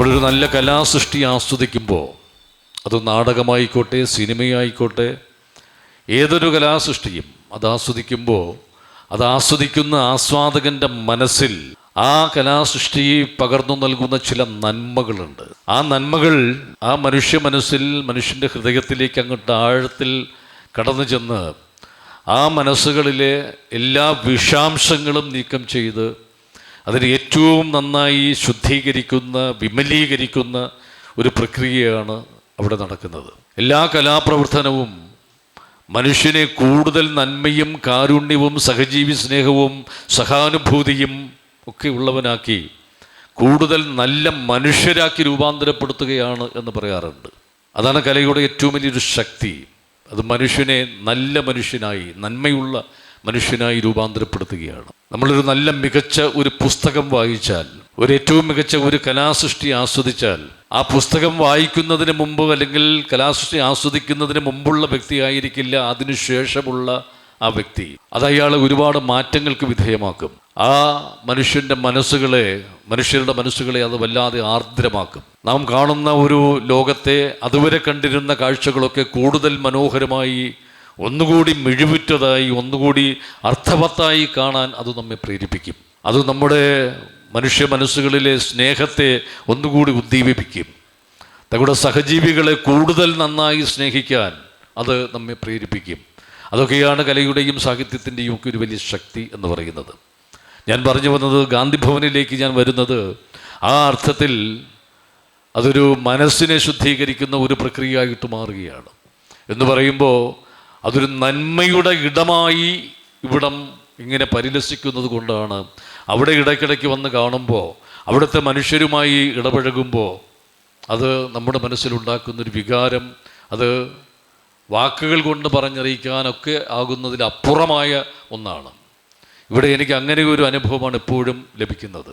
നമ്മളൊരു നല്ല കലാസൃഷ്ടി ആസ്വദിക്കുമ്പോൾ അത് നാടകമായിക്കോട്ടെ സിനിമയായിക്കോട്ടെ ഏതൊരു കലാസൃഷ്ടിയും അത് ആസ്വദിക്കുമ്പോൾ അത് ആസ്വദിക്കുന്ന ആസ്വാദകന്റെ മനസ്സിൽ ആ കലാസൃഷ്ടിയെ പകർന്നു നൽകുന്ന ചില നന്മകളുണ്ട്. ആ നന്മകൾ ആ മനുഷ്യ മനസ്സിൽ മനുഷ്യന്റെ ഹൃദയത്തിലേക്ക് അങ്ങോട്ട് ആഴത്തിൽ കടന്നു ചെന്ന് ആ മനസ്സുകളിലെ എല്ലാ വിഷാംശങ്ങളും നീക്കം ചെയ്ത് അതിന് ഏറ്റവും നന്നായി ശുദ്ധീകരിക്കുന്ന വിമലീകരിക്കുന്ന ഒരു പ്രക്രിയയാണ് അവിടെ നടക്കുന്നത്. എല്ലാ കലാപ്രവർത്തനവും മനുഷ്യനെ കൂടുതൽ നന്മയും കാരുണ്യവും സഹജീവി സ്നേഹവും സഹാനുഭൂതിയും ഒക്കെ ഉള്ളവനാക്കി കൂടുതൽ നല്ല മനുഷ്യരാക്കി രൂപാന്തരപ്പെടുത്തുകയാണ് എന്ന് പറയാറുണ്ട്. അതാണ് കലയുടെ ഏറ്റവും വലിയൊരു ശക്തി. അത് മനുഷ്യനെ നല്ല മനുഷ്യനായി നന്മയുള്ള മനുഷ്യനായി രൂപാന്തരപ്പെടുത്തുകയാണ്. നമ്മളൊരു നല്ല മികച്ച ഒരു പുസ്തകം വായിച്ചാൽ ഒരു ഏറ്റവും മികച്ച ഒരു കലാസൃഷ്ടി ആസ്വദിച്ചാൽ ആ പുസ്തകം വായിക്കുന്നതിന് മുമ്പ് അല്ലെങ്കിൽ കലാസൃഷ്ടി ആസ്വദിക്കുന്നതിന് മുമ്പുള്ള വ്യക്തിയായിരിക്കില്ല അതിനുശേഷമുള്ള ആ വ്യക്തി. അത് അയാളെ ഒരുപാട് മാറ്റങ്ങൾക്ക് വിധേയമാക്കും. ആ മനുഷ്യന്റെ മനസ്സുകളെ മനുഷ്യരുടെ മനസ്സുകളെ അത് വല്ലാതെ ആർദ്രമാക്കും. നാം കാണുന്ന ഒരു ലോകത്തെ അതുവരെ കണ്ടിരുന്ന കാഴ്ചകളൊക്കെ കൂടുതൽ മനോഹരമായി ഒന്നുകൂടി മിഴിവുറ്റതായി ഒന്നുകൂടി അർത്ഥവത്തായി കാണാൻ അത് നമ്മെ പ്രേരിപ്പിക്കും. അത് നമ്മുടെ മനുഷ്യ മനസ്സുകളിലെ സ്നേഹത്തെ ഒന്നുകൂടി ഉദ്ദീപിപ്പിക്കും. തങ്ങളുടെ സഹജീവികളെ കൂടുതൽ നന്നായി സ്നേഹിക്കാൻ അത് നമ്മെ പ്രേരിപ്പിക്കും. അതൊക്കെയാണ് കലയുടെയും സാഹിത്യത്തിന്റെയും ഒക്കെ ഒരു വലിയ ശക്തി എന്ന് പറയുന്നത്. ഞാൻ പറഞ്ഞു വന്നത് ഗാന്ധി ഭവനിലേക്ക് ഞാൻ വരുന്നത് ആ അർത്ഥത്തിൽ അതൊരു മനസ്സിനെ ശുദ്ധീകരിക്കുന്ന ഒരു പ്രക്രിയയായിട്ട് മാറുകയാണ്. എന്ന് പറയുമ്പോൾ അതൊരു നന്മയുടെ ഇടമായി ഇവിടം ഇങ്ങനെ പരിലസിക്കുന്നത് കൊണ്ടാണ്. അവിടെ ഇടയ്ക്കിടയ്ക്ക് വന്ന് കാണുമ്പോൾ അവിടുത്തെ മനുഷ്യരുമായി ഇടപഴകുമ്പോൾ അത് നമ്മുടെ മനസ്സിലുണ്ടാക്കുന്നൊരു വികാരം അത് വാക്കുകൾ കൊണ്ട് പറഞ്ഞറിയിക്കാനൊക്കെ ആകുന്നതിലപ്പുറമായ ഒന്നാണ്. ഇവിടെ എനിക്ക് അങ്ങനെ ഒരു അനുഭവമാണ് എപ്പോഴും ലഭിക്കുന്നത്.